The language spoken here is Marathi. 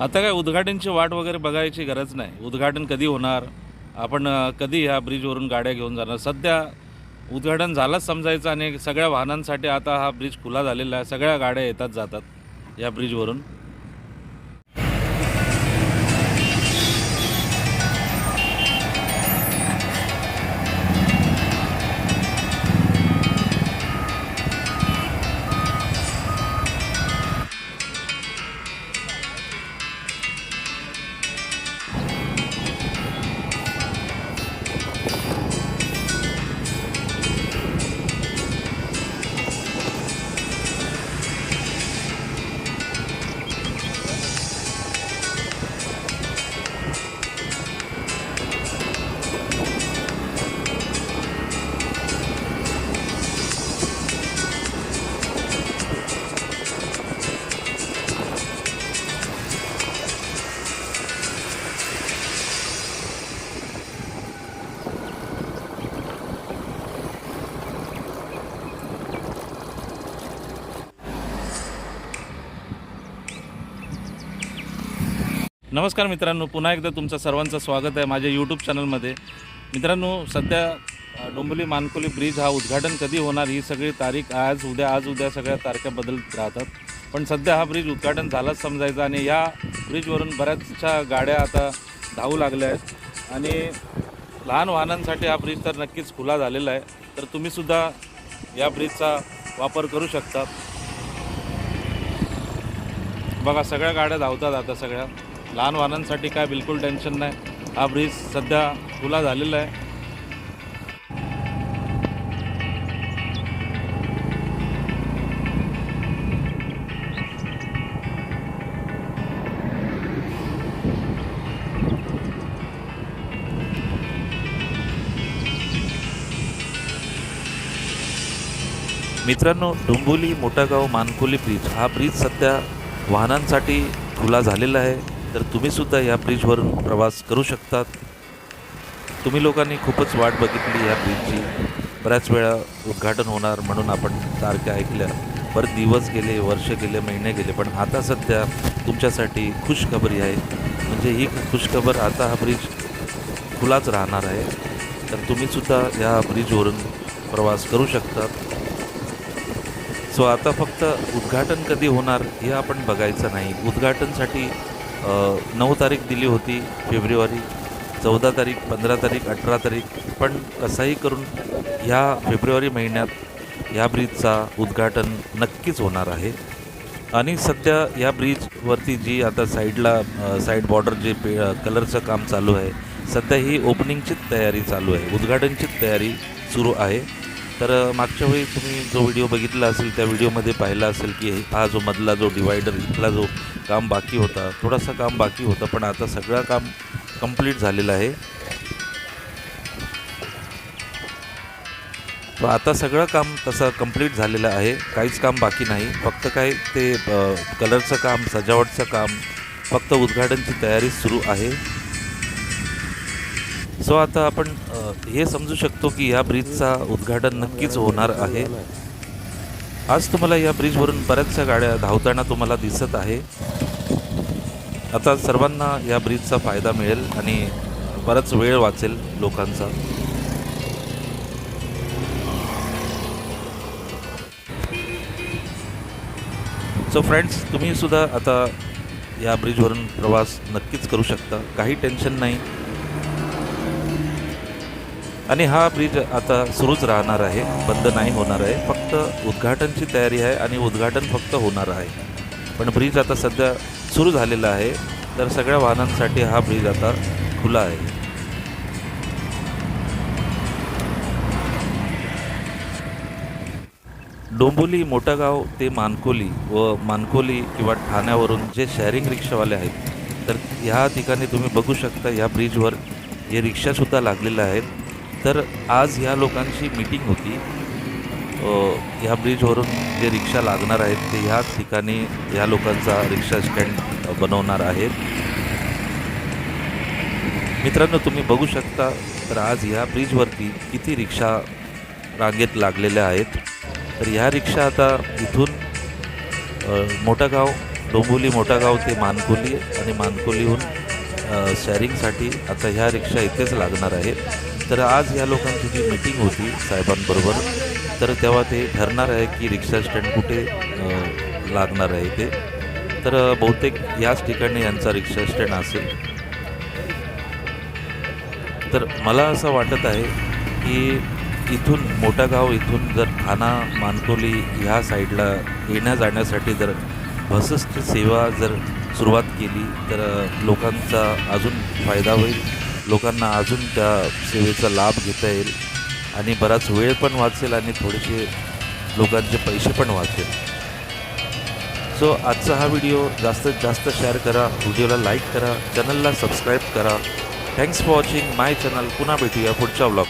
आता काय उद्घाटनची वाट वगैरे बघायची गरज नाही. उद्घाटन कधी होणार? आपण कधी ह्या ब्रिजवरून गाड्या घेऊन जाणार? सध्या उद्घाटन झालंच समजायचं आणि सगळ्या वाहनांसाठी आता हा ब्रिज खुला झालेला आहे. सगळ्या गाड्या येतात जातात या ब्रिजवरून. नमस्कार मित्रांनो पुन्हा एकदा तुमचं सर्वांचं स्वागत आहे माझ्या यूट्यूब चॅनलमध्ये मित्रांनो सध्या अ, डोंबिवली मानकोली ब्रिज हा उद्घाटन कधी होणार ही सगळी तारीख आज उद्या आज उद्या सगळ्या तारखा बदलत राहतात. पण सध्या हा ब्रिज उद्घाटन झालाच समजायचा आणि या ब्रिजवरून बऱ्याचशा गाड्या आता धावू लागल्या आहेत. आणि लहान वाहनांसाठी हा ब्रिज तर नक्कीच खुला झालेला आहे. तर तुम्हीसुद्धा या ब्रिजचा वापर करू शकता. बघा सगळ्या गाड्या धावतात आता सगळ्या. लहान वाहनांसाठी काय बिलकुल टेन्शन नाही. हा ब्रिज सध्या खुला झालेला आहे. मित्रांनो डोंबिवली मोठागाव मानकोली ब्रिज हा ब्रिज सध्या वाहनांसाठी खुला झालेला आहे. तर तुम्हीसुद्धा या ब्रिजवरून प्रवास करू शकतात. तुम्ही लोकांनी खूपच वाट बघितली या ब्रिजची. बऱ्याच वेळा उद्घाटन होणार म्हणून आपण तारख्या ऐकल्या. बरं दिवस गेले वर्ष गेले महिने गेले पण आता सध्या तुमच्यासाठी खुशखबरी आहे. म्हणजे ही खुशखबर आता हा ब्रिज खुलाच राहणार आहे. तर तुम्हीसुद्धा या ब्रिजवरून प्रवास करू शकतात सो आता फक्त उद्घाटन कधी होणार हे आपण बघायचं नाही. उद्घाटनसाठी नऊ तारीख दिली होती फेब्रुवारी चौदा तारीख पंधरा तारीख अठरा तारीख. पण कसाही करून ह्या फेब्रुवारी महिन्यात या ब्रिजचा उद्घाटन नक्कीच होणार आहे. आणि सध्या या ब्रिजवरती जी आता साईडला साईड बॉर्डर जे पे कलरचं काम चालू आहे सध्या ही ओपनिंगचीच तयारी चालू आहे. उद्घाटनचीच तयारी सुरू आहे. तर मागच्या वेळी तुम्ही जो व्हिडिओ बघितला असेल त्या व्हिडिओमध्ये पाहिला असेल की हा जो मधला जो डिवायडर इथला जो काम बाकी होता थोडासा काम बाकी होतं पण आता सगळं काम कंप्लीट झालेलं आहे. तर आता सगळं काम तसं कंप्लीट झालेलं आहे. काहीच काम बाकी नाही. फक्त काय ते कलरचं काम सजावटचं काम फक्त उद्घाटनची तयारी सुरू आहे. सो आता आपण हे समजू शकतो की या ब्रिजचा उद्घाटन नक्कीच होणार आहे. आज तुम्हाला या ब्रिजवरून बऱ्याचशा गाड्या धावताना तुम्हाला दिसत आहे. आता सर्वांना या ब्रिजचा फायदा मिळेल आणि बराच वेळ वाचेल लोकांचा. सो फ्रेंड्स तुम्ही सुद्धा आता या ब्रिजवरून प्रवास नक्कीच करू शकता. काही टेन्शन नाही. आणि हा ब्रिज आता सुरूच राहणार आहे. बंद नाही होणार आहे. फक्त उद्घाटनची तयारी आहे आणि उद्घाटन फक्त होणार आहे. पण ब्रिज आता सध्या सुरू झालेला आहे. तर सगळ्या वाहनांसाठी हा ब्रिज आता खुला आहे. डोंबोली मोठागाव ते मानकोली व मानकोली किंवा ठाण्यावरून जे शेअरिंग रिक्षावाले आहेत तर ह्या ठिकाणी तुम्ही बघू शकता या ब्रिजवर हे रिक्षासुद्धा लागलेल्या आहेत. तर आज ह्या लोकांची मीटिंग होती. ह्या ब्रिजवरून जे रिक्षा लागणार आहेत ते ह्याच ठिकाणी ह्या लोकांचा रिक्षा स्टँड बनवणार आहेत. मित्रांनो तुम्ही बघू शकता तर आज ह्या ब्रिजवरती किती रिक्षा रांगेत लागलेल्या आहेत. तर ह्या रिक्षा आता इथून मोठागाव डोंबोली मोठागाव ते मानकोली आणि मानकोलीहून शेअरिंगसाठी आता ह्या रिक्षा इथेच लागणार आहेत. तर आज ह्या लोकांची जी मीटिंग होती साहेबांबरोबर तर तेव्हा ते ठरणार आहे की रिक्षा स्टँड कुठे लागणार आहे ते तर बहुतेक याच ठिकाणी यांचा रिक्षा स्टँड असेल. तर मला असं वाटत आहे की इथून मोठा गाव इथून जर ठाणा मानकोली ह्या साईडला येण्या जाण्यासाठी जर बसेसची सेवा जर सुरुवात केली तर लोकांचा अजून फायदा होईल. लोकांना अजून त्या सेवेचा लाभ घेता येईल. आणि बराच वेळ पण वाचेल आणि थोडेसे लोकांचे पैसे पण वाचेल. सो आजचा हा व्हिडिओ जास्तीत जास्त शेअर करा व्हिडिओला लाईक करा चॅनलला सबस्क्राईब करा. Thanks for watching my channel पुन्हा भेटूया पुढच्या ब्लॉग